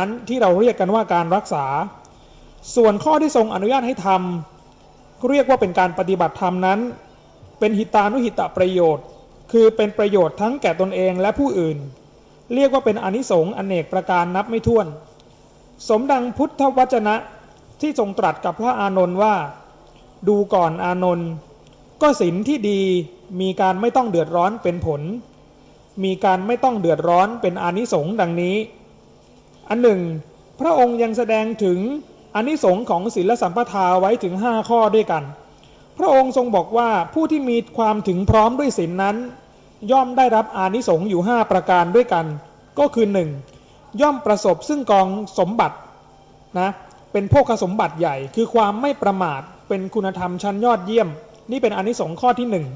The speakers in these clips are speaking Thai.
นั้นที่เราเรียกกันว่าการรักษา ส่วนข้อที่ทรงอนุญาตให้ทำเรียกว่าเป็นการปฏิบัติธรรมนั้น เป็นหิตานุหิตะประโยชน์ คือเป็นประโยชน์ทั้งแก่ตนเองและผู้อื่น เรียกว่าเป็นอนิสงส์อเนกประการนับไม่ถ้วน สมดังพุทธวจนะที่ทรงตรัสกับพระอานนท์ว่า ดูก่อนอานนท์ก็ศีลที่ดีมีการไม่ต้องเดือดร้อนเป็นผล มีการไม่ต้องเดือดร้อนเป็นอนิสงส์ดังนี้ อันหนึ่ง พระองค์ยังแสดงถึงอานิสงส์ของศีลสัมปทาไว้ถึง 5 ข้อด้วยกัน พระองค์ทรงบอกว่าผู้ที่มีความถึงพร้อมด้วยศีลนั้น ย่อมได้รับอานิสงส์อยู่ 5 ประการด้วยกัน ก็คือ 1. ย่อมประสบซึ่งกองสมบัตินะเป็นโภคสมบัติใหญ่คือความไม่ประมาทเป็นคุณธรรมชั้นยอดเยี่ยม นี่เป็นอานิสงส์ข้อที่หนึ่ง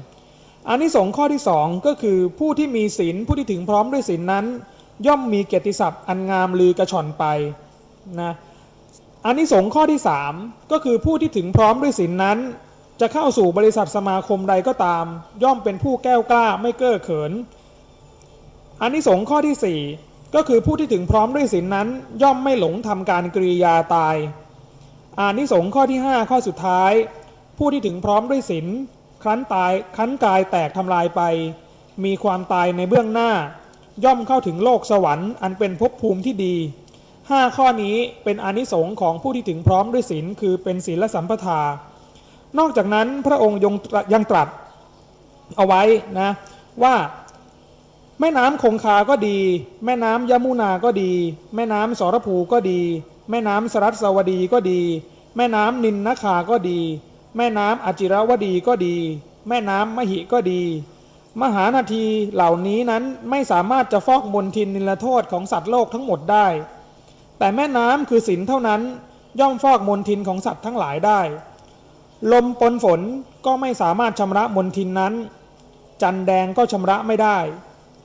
อานิสงส์ข้อที่สองก็คือผู้ที่มีศีลผู้ที่ถึงพร้อมด้วยศีลนั้น ย่อมมีเกียรติศัพท์อันงามลือกระชอนไปนะอานิสงส์ข้อที่สามก็คือผู้ที่ถึงพร้อมด้วยศีลนั้น จะเข้าสู่บริษัทสมาคมใดก็ตาม ย่อมเป็นผู้แก้วกล้าไม่เก้อเขินอานิสงส์ข้อที่สี่ก็คือผู้ที่ถึงพร้อมด้วยศีลนั้น ย่อมไม่หลงทำการกริยาตายอานิสงส์ข้อที่ 5 ข้อสุดท้าย ผู้ที่ถึงพร้อมด้วยศีลครั้นตายครั้นกายแตกทำลายไป มีความตายในเบื้องหน้า ย่อมเข้าถึงโลกสวรรค์อันเป็นภพภูมิที่ดี5ข้อนี้เป็นอนิสงส์ของผู้ที่ถึงพร้อมด้วยศีลคือเป็นศีลสัมปทา นอกจากนั้นพระองค์ยังยังตรัสเอาไว้นะว่าแม่น้ำคงคาก็ดี แม่น้ำยมุนาก็ดี แม่น้ำสรภูก็ดี แม่น้ำสรัสวดีก็ดี แม่น้ำนินนคาก็ดี แม่น้ำอจิรวดีก็ดี แม่น้ำมหิก็ดี มหานาทีเหล่านี้นั้นไม่สามารถจะฟอกมลทินนิลโทษของสัตว์โลกทั้งหมดได้ แต่แม่น้ำคือศีลเท่านั้นย่อมฟอกมลทินของสัตว์ทั้งหลายได้ ลมปนฝนก็ไม่สามารถชำระมลทินนั้น จันแดงก็ชำระไม่ได้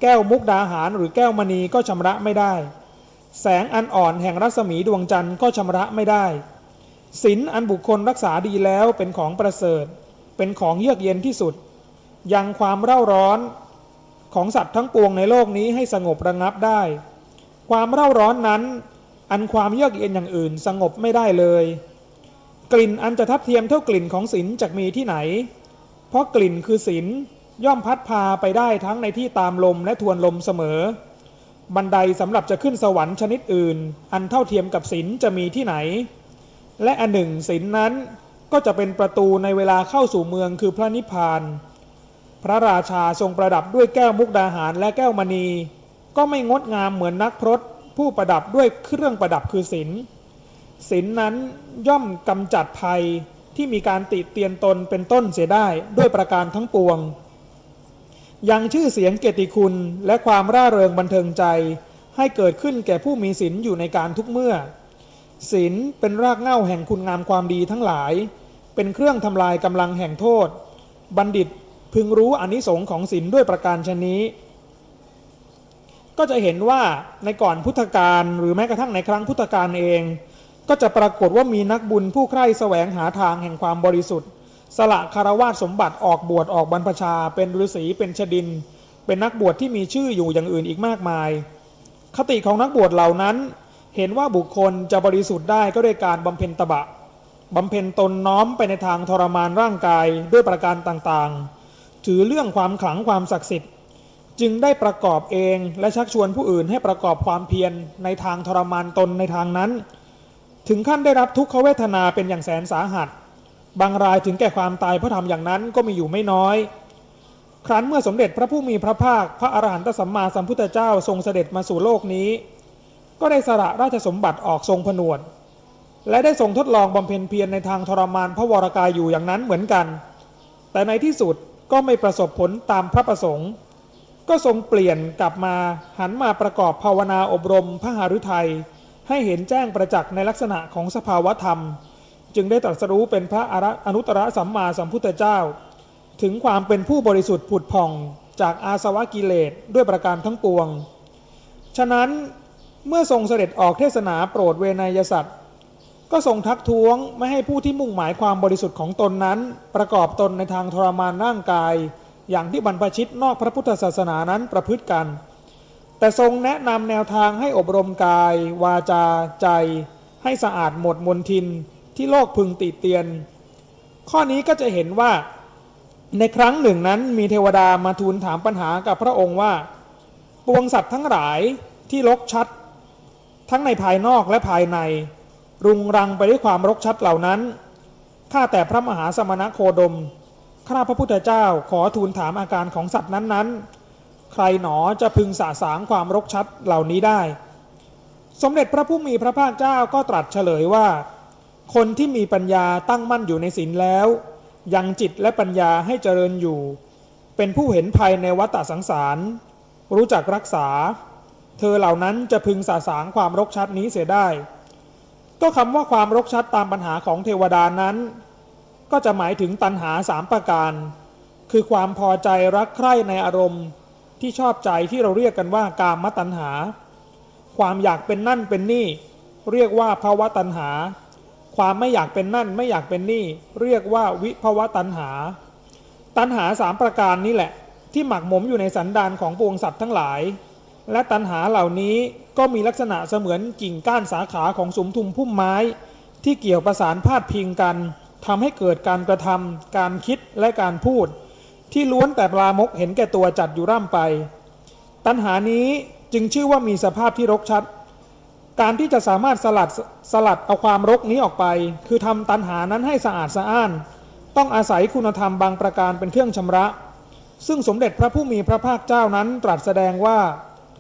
แก้วมุกดาหารหรือแก้วมณีก็ชำระไม่ได้ แสงอันอ่อนแห่งรัศมีดวงจันทร์ก็ชำระไม่ได้ศีลอันบุคคลรักษาดีแล้วเป็นของประเสริฐ เป็นของเยือกเย็นที่สุด ยังความเร่าร้อนของสัตว์ทั้งปวงในโลกนี้ให้สงบระงับได้ ความเร่าร้อนนั้น อันความเยือกเย็นอย่างอื่นสงบไม่ได้เลย กลิ่นอันจะทัดเทียมเท่ากลิ่นของศีลจะมีที่ไหน เพราะกลิ่นคือศีลย่อมพัดพาไปได้ทั้งในที่ตามลมและทวนลมเสมอ บันไดสำหรับจะขึ้นสวรรค์ชนิดอื่น อันเท่าเทียมกับศีลจะมีที่ไหน และอันหนึ่งศีลนั้นก็จะเป็นประตูในเวลาเข้าสู่เมืองคือพระนิพพาน พระราชาทรงประดับด้วยแก้วมุกดาหารและแก้วมณี ก็ไม่งดงามเหมือนนักพรตผู้ประดับด้วยเครื่องประดับคือศีลศีลนั้นย่อมกำจัดภัยที่มีการติเตียนตนเป็นต้นเสียได้ด้วยประการทั้งปวง ยังชื่อเสียงเกียรติคุณและความร่าเริงบันเทิงใจ ให้เกิดขึ้นแก่ผู้มีศีลอยู่ในการทุกเมื่อศีลเป็นรากเหง้าแห่งคุณงามความดีทั้งหลาย เป็นเครื่องทำลายกำลังแห่งโทษ บัณฑิต พึงรู้อนิสงค์ของศีลด้วยประการชนี้ ก็จะเห็นว่าในก่อนพุทธกาลหรือแม้กระทั่งในครั้งพุทธกาลเอง ก็จะปรากฏว่ามีนักบุญผู้ใคร่แสวงหาทางแห่งความบริสุทธิ์ สละคารวาสสมบัติออกบวชออกบรรพชา เป็นฤาษีเป็นชดิน เป็นนักบวชที่มีชื่ออยู่อย่างอื่นอีกมากมาย คติของนักบวชเหล่านั้นเห็นว่าบุคคลจะบริสุทธิ์ได้ก็ด้วยการบำเพ็ญตบะบำเพ็ญตนน้อมไปในทางทรมานร่างกายด้วยประการต่างๆ ถือเรื่องความขลังความศักดิ์สิทธิ์ จึงได้ประกอบเองและชักชวนผู้อื่นให้ประกอบความเพียรในทางทรมานตนในทางนั้น ถึงขั้นได้รับทุกขเวทนาเป็นอย่างแสนสาหัส บางรายถึงแก่ความตายเพราะทำอย่างนั้นก็มีอยู่ไม่น้อย ครั้นเมื่อสมเด็จพระผู้มีพระภาค พระอรหันตสัมมาสัมพุทธเจ้าทรงเสด็จมาสู่โลกนี้ ก็ได้สละราชสมบัติออกทรงผนวดและได้ทรงทดลองบำเพ็ญเพียรในทางทรมานพระวรากายอยู่อย่างนั้นเหมือนกัน แต่ในที่สุด ก็ไม่ประสบผลตามพระประสงค์ ก็ทรงเปลี่ยนกลับมาหันมาประกอบภาวนาอบรมพระหฤทัยให้เห็นแจ้งประจักษ์ในลักษณะของสภาวธรรม จึงได้ตรัสรู้เป็นพระอนุตตรสัมมาสัมพุทธเจ้า ถึงความเป็นผู้บริสุทธิ์ผุดผ่องจากอาสวะกิเลสด้วยประการทั้งปวง ฉะนั้นเมื่อทรงเสด็จออกเทศนาโปรดเวนยสัตว์ ก็ทรงทักท้วงไม่ให้ผู้ที่มุ่งหมายความบริสุทธิ์ของตนนั้น ประกอบตนในทางทรมานร่างกาย อย่างที่บรรพชิตนอกพระพุทธศาสนานั้นประพฤติกัน แต่ทรงแนะนำแนวทางให้อบรมกาย วาจา ใจ ให้สะอาดหมดมนทินที่โลกพึงติเตียน ข้อนี้ก็จะเห็นว่า ในครั้งหนึ่งนั้นมีเทวดามาทูลถามปัญหากับพระองค์ว่าปวงสัตว์ทั้งหลายที่รกชัด ทั้งในภายนอกและภายใน รุงรังไปด้วยความรกชัดเหล่านั้น ข้าแต่พระมหาสมณโคดม ข้าพระพุทธเจ้าขอทูลถามอาการของสัตว์นั้นๆ ใครหนอจะพึงสาสางความรกชัดเหล่านี้ได้ สมเด็จพระผู้มีพระภาคเจ้าก็ตรัสเฉลยว่า คนที่มีปัญญาตั้งมั่นอยู่ในศีลแล้ว ยังจิตและปัญญาให้เจริญอยู่ เป็นผู้เห็นภัยในวัฏสังสาร รู้จักรักษา เธอเหล่านั้นจะพึงสาสางความรกชัดนี้เสียได้ ก็คำว่าความรกชัดตามปัญหาของเทวดานั้น ก็จะหมายถึงตัณหาสามประการ คือความพอใจรักใคร่ในอารมณ์ที่ชอบใจที่เราเรียกกันว่ากามตัณหา ความอยากเป็นนั่นเป็นนี่ เรียกว่าภาวะตัณหา ความไม่อยากเป็นนั่นไม่อยากเป็นนี่ เรียกว่าวิภาวะตัณหา ตัณหาสามประการนี้แหละ ที่หมักหมมอยู่ในสันดานของปวงสัตว์ทั้งหลาย และตัณหาเหล่านี้ก็มีลักษณะเสมือนกิ่งก้านสาขาของสุมทุมพุ่มไม้ ที่เกี่ยวประสานพาดพิงกันทำให้เกิดการกระทำการคิดและการพูด ที่ล้วนแต่ปลามกเห็นแก่ตัวจัดอยู่ร่ำไป ตัณหานี้จึงชื่อว่ามีสภาพที่รกชัด การที่จะสามารถสลัดสลัดเอาความรกนี้ออกไป คือทำตัณหานั้นให้สะอาดสะอ้าน ต้องอาศัยคุณธรรมบางประการเป็นเครื่องชำระ ซึ่งสมเด็จพระผู้มีพระภาคเจ้านั้นตรัสแสดงว่า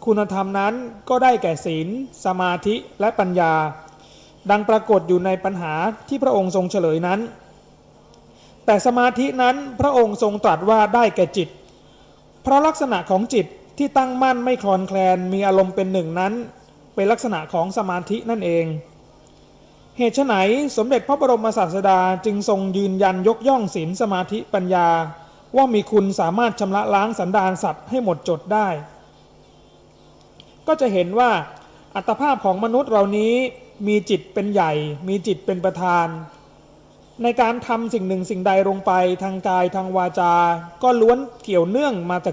คุณธรรมนั้นก็ได้แก่ศีล สมาธิและปัญญา ดังปรากฏอยู่ในปัญหาที่พระองค์ทรงเฉลยนั้น แต่สมาธินั้นพระองค์ทรงตรัสว่าได้แก่จิต เพราะลักษณะของจิตที่ตั้งมั่นไม่คลอนแคลนมีอารมณ์เป็นหนึ่งนั้น เป็นลักษณะของสมาธินั่นเอง เหตุไฉนสมเด็จพระบรมศาสดาจึงทรงยืนยันยกย่องศีลสมาธิปัญญา ว่ามีคุณสามารถชำระล้างสันดานสัตว์ให้หมดจดได้ ก็จะเห็นว่าอัตภาพของมนุษย์เรานี้มีจิตเป็นใหญ่ มีจิตเป็นประธาน ในการทำสิ่งหนึ่งสิ่งใดลงไปทางกายทางวาจาก็ล้วนเกี่ยวเนื่องมาจาก